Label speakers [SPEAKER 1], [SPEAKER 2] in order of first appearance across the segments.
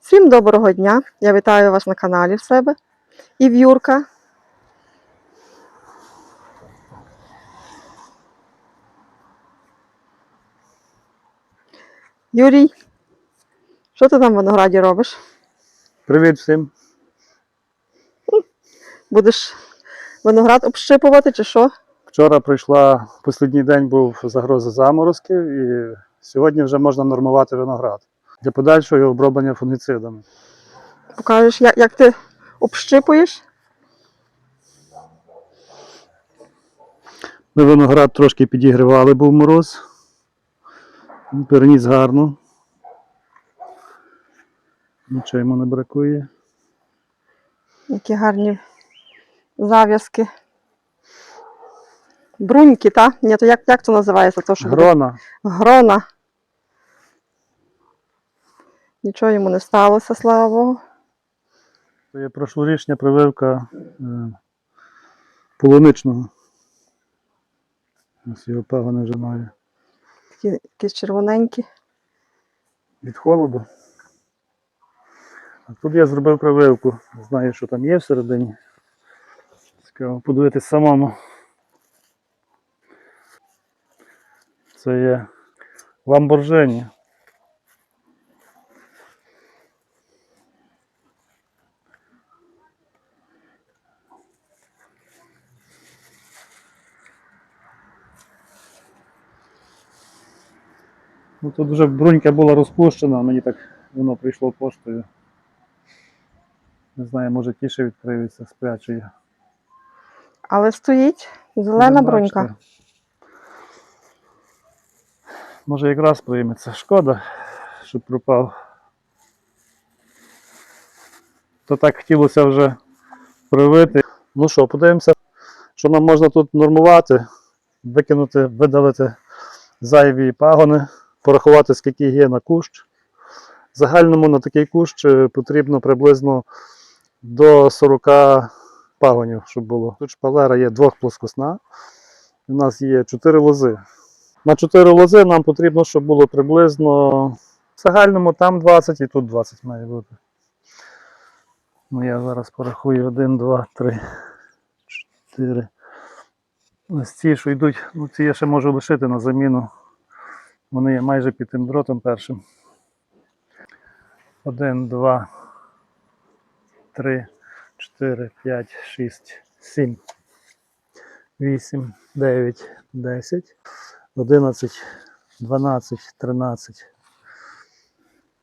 [SPEAKER 1] Всім доброго дня! Я вітаю вас на каналі в себе і в Юрка. Юрій, що ти там в винограді робиш?
[SPEAKER 2] Привіт всім.
[SPEAKER 1] Будеш виноград общипувати чи що?
[SPEAKER 2] Вчора прийшла останній день був загроза заморозків, і сьогодні вже можна нормувати виноград для подальшого оброблення фунгіцидами.
[SPEAKER 1] Покажеш, як, як ти общипуєш?
[SPEAKER 2] Ми виноград трошки підігрівали, був мороз. Переніс гарно. Нічого йому не бракує.
[SPEAKER 1] Які гарні зав'язки. Бруньки, та? Ні, то як, як це називається? То, що буде?
[SPEAKER 2] Грона.
[SPEAKER 1] Нічого йому не сталося, слава Богу.
[SPEAKER 2] Це є прошлорічня прививка е, полуничного. Ось його пагони вже має.
[SPEAKER 1] Такі якісь червоненькі.
[SPEAKER 2] від холоду. А тут я зробив прививку. Знаю, що там є всередині. Цікаво подивитись самому. Це є ламборжені. Ну тут вже брунька була розпущена, мені так воно прийшло поштою. Не знаю, може тіше відкриється, спрячу я.
[SPEAKER 1] Але стоїть зелена
[SPEAKER 2] Будемо
[SPEAKER 1] брунька.
[SPEAKER 2] Може якраз прийметься. Шкода, що пропав. То так хотілося вже привити. Ну що, подивимося, що нам можна тут нормувати, викинути, видалити зайві пагони, порахувати, скільки є на кущ. Загальному на такий кущ е, потрібно приблизно до 40 пагонів, щоб було. Тут шпалера є двохплоскосна. У нас є 4 лози. На 4 лози нам потрібно, щоб було приблизно в загальному там 20 і тут 20 має бути. Ну я зараз порахую 1, 2, 3, 4. Ось ці, що йдуть, ну ці я ще можу лишити на заміну. Вони майже під тим дротом першим. 1, 2, 3, 4, 5, 6, 7, 8, 9, 10, 11, 12, 13,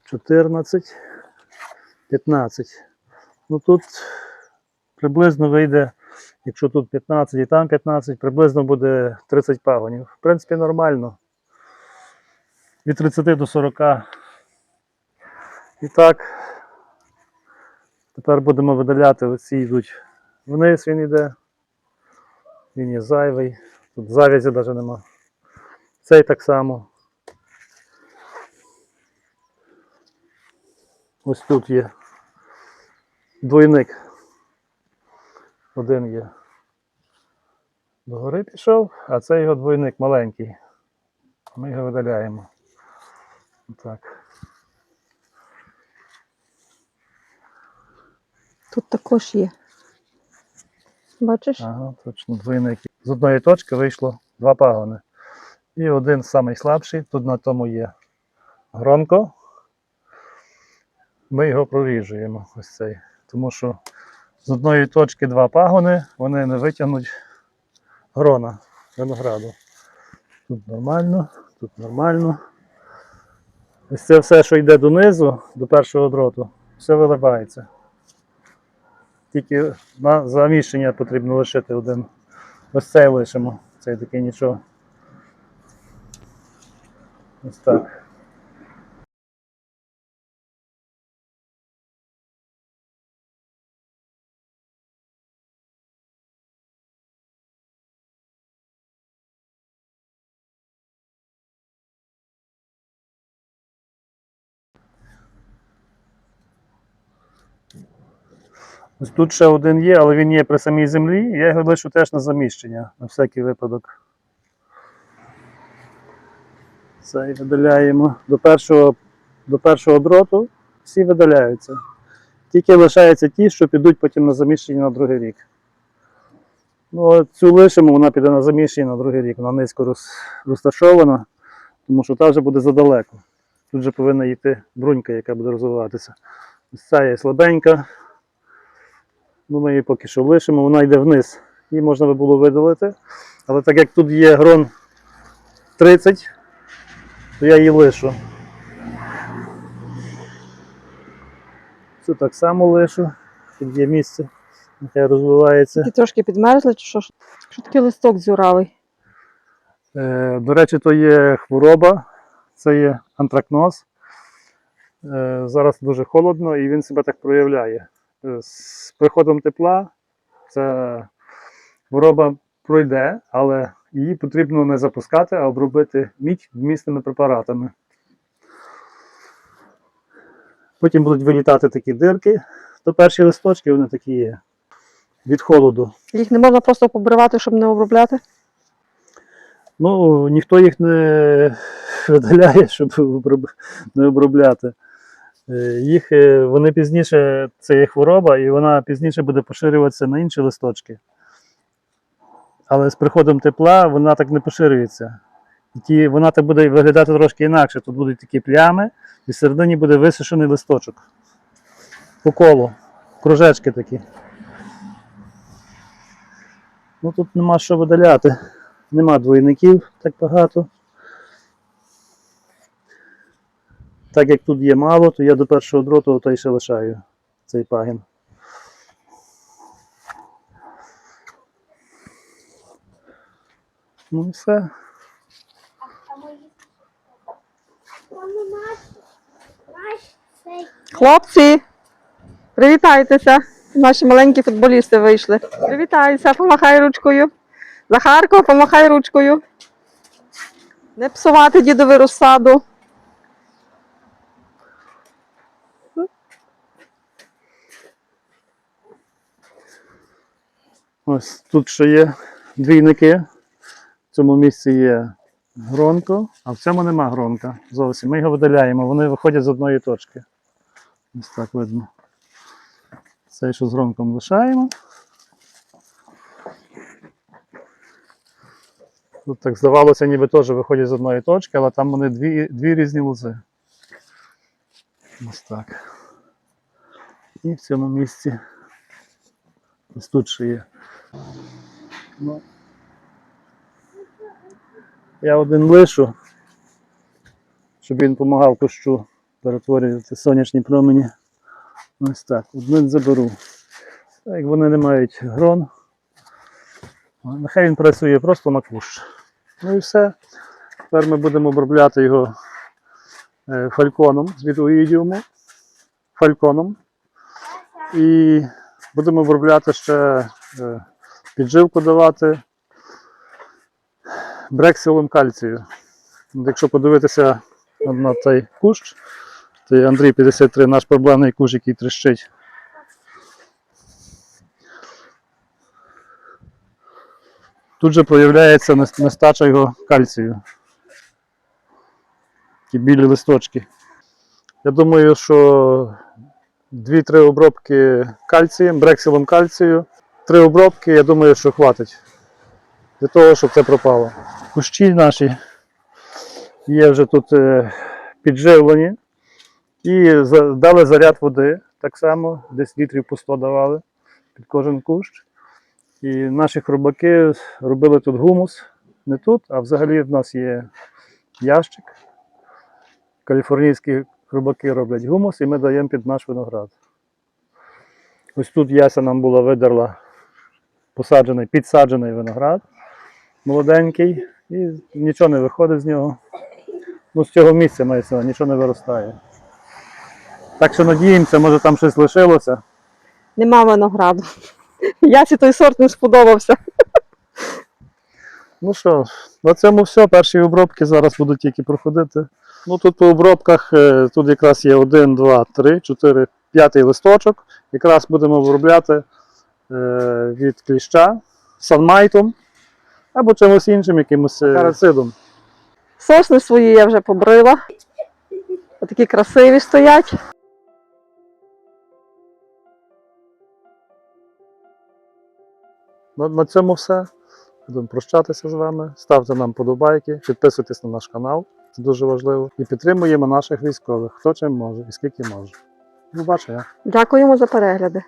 [SPEAKER 2] 14, 15. Ну тут приблизно вийде, якщо тут 15 і там 15, приблизно буде 30 пагонів. В принципі, нормально. Від 30 до 40. І так, тепер будемо видаляти, оці йдуть вниз, він йде. Він є зайвий. Тут завязі навіть нема. Цей так само. Ось тут є двойник. Один є. Догори пішов, а це його двойник маленький. Ми його видаляємо. Так.
[SPEAKER 1] Тут також є. Бачиш?
[SPEAKER 2] Ага, точно, двойник. З одної точки вийшло два пагони. І один самий слабший, тут на тому є гронко. Ми його проріжуємо, ось цей. Тому що з одної точки два пагони, вони не витягнуть грона винограду. Тут нормально, тут нормально. Ось це все, що йде донизу, до першого дроту, все виливається. Тільки на заміщення потрібно лишити один. Ось цей лишимо. Цей такий нічого. Ось так. Тут ще один є, але він є при самій землі. Я його лишу теж на заміщення, на всякий випадок. Цей видаляємо до першого, до першого дроту. всі видаляються. Тільки лишаються ті, що підуть потім на заміщення на другий рік. Ну, цю лишимо, вона піде на заміщення на другий рік. Вона низько роз, розташована, тому що та вже буде задалеко. Тут же повинна йти брунька, яка буде розвиватися. Ось ця є слабенька. Ну, ми її поки що лишимо, вона йде вниз. Її можна би було видалити. Але так як тут є грон 30, то я її лишу. Цю так само лишу. Тут є місце, нехай розвивається.
[SPEAKER 1] Ті трошки підмерзли, чи що? Що такий листок зюравий?
[SPEAKER 2] Е, До речі, то є хвороба, це є антракноз. Е, Зараз дуже холодно і він себе так проявляє. Е, З приходом тепла ця хвороба пройде, але її потрібно не запускати, а обробити мідь вмісними препаратами. Потім будуть вилітати такі дирки, то перші листочки вони такі є від холоду.
[SPEAKER 1] Їх не можна просто побривати, щоб не обробляти.
[SPEAKER 2] Ну, ніхто їх не видаляє, щоб не обробляти. Е, Їх е, вони пізніше, це є хвороба, і вона пізніше буде поширюватися на інші листочки. Але з приходом тепла вона так не поширюється. Ті, вона так буде виглядати трошки інакше. Тут будуть такі плями, і всередині буде висушений листочок. По колу. Кружечки такі. Ну тут нема що видаляти. Нема двойників так багато. Так як тут є мало, то я до першого дроту то й ще лишаю цей пагін. Ну і все.
[SPEAKER 1] Хлопці, привітайтеся. Наші маленькі футболісти вийшли. Привітайся, помахай ручкою. Захарко, помахай ручкою. Не псувати дідові розсаду.
[SPEAKER 2] Ось тут ще є двійники. В цьому місці є гронко, а в цьому нема гронка. Зовсім. Ми його видаляємо, вони виходять з одної точки. Ось так видно. Цей, що з гронком лишаємо. Тут так здавалося, ніби теж виходять з одної точки, але там вони дві, дві різні лози. Ось так. І в цьому місці. Ось тут ще є. Ну, я один лишу, щоб він допомагав кущу перетворювати сонячні промені. Ось так, один заберу. Як вони не мають грон, нехай він працює просто на кущ. Ну і все. Тепер ми будемо обробляти його е, фальконом з відоїдіуму. Фальконом. І будемо обробляти ще е, підживку давати брексилом кальцію. Якщо подивитися на, цей кущ, то Андрій 53, наш проблемний кущ, який тріщить. Тут же проявляється нестача його кальцію. Такі білі листочки. Я думаю, що 2-3 обробки кальцієм, брексилом кальцію. Три обробки, я думаю, що хватить для того, щоб це пропало. Кущі наші є вже тут е, підживлені і дали заряд води так само, десь літрів по 100 давали під кожен кущ. І наші хробаки робили тут гумус. Не тут, а взагалі в нас є ящик. Каліфорнійські хробаки роблять гумус і ми даємо під наш виноград. Ось тут Яся нам була видерла посаджений, підсаджений виноград, молоденький, і нічого не виходить з нього. Ну, з цього місця мається, нічого не виростає. Так що надіємося, може там щось лишилося.
[SPEAKER 1] Нема винограду. Ясі той сорт не сподобався.
[SPEAKER 2] Ну що, на цьому все. Перші обробки зараз будуть тільки проходити. Ну тут по обробках, е, тут якраз є 1, 2, 3, 4, 5 листочок. Якраз будемо обробляти е, Е, від кліща, санмайтом або чимось іншим якимось е, карацидом.
[SPEAKER 1] Сосни свої я вже побрила. Отакі красиві стоять.
[SPEAKER 2] Ну, на цьому все. Будемо прощатися з вами. Ставте нам подобайки, підписуйтесь на наш канал, це дуже важливо. І підтримуємо наших військових, хто чим може і скільки може. Побачення.
[SPEAKER 1] Дякуємо за перегляди.